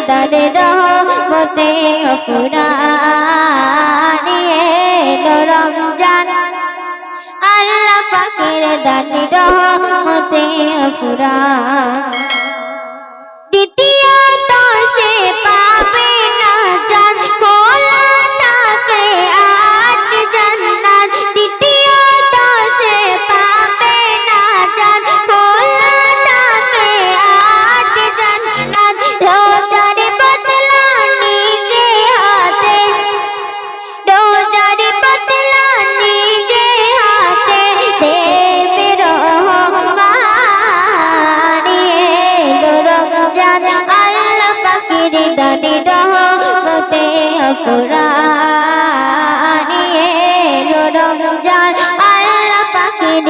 পাকের রহ মতে ফুরানি রমজান আল্লাহ পাকের দারে রহমতে ফুরান দ্বিতীয় ফুরানি রমজান আল্লাহ পাকের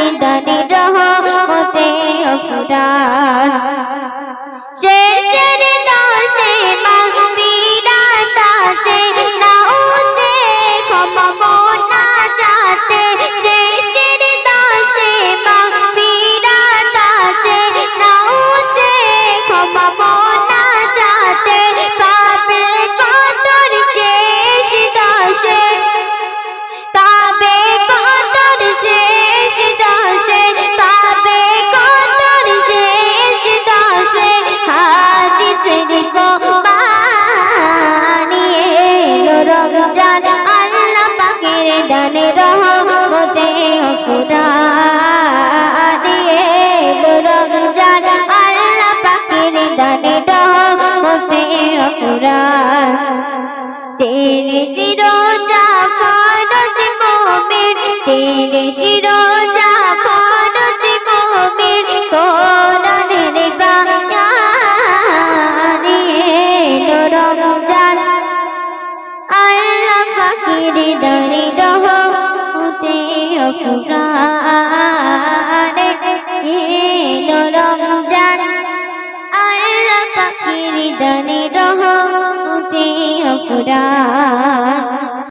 দানে রহমতে ফুরানিয়ে রমজান আল্লাহ পাকের দানে রহমতে ফুরান তেরে শিরোজা ফরজ মোমের তেরে শিরোজা ফরজ মোমের কোরআনের বায়ানি রমজান আল্লাহ পাকের দারে রহমতে ফুরানে রমজান। আল্লাহ পাকের দানে রহমতে ফুরান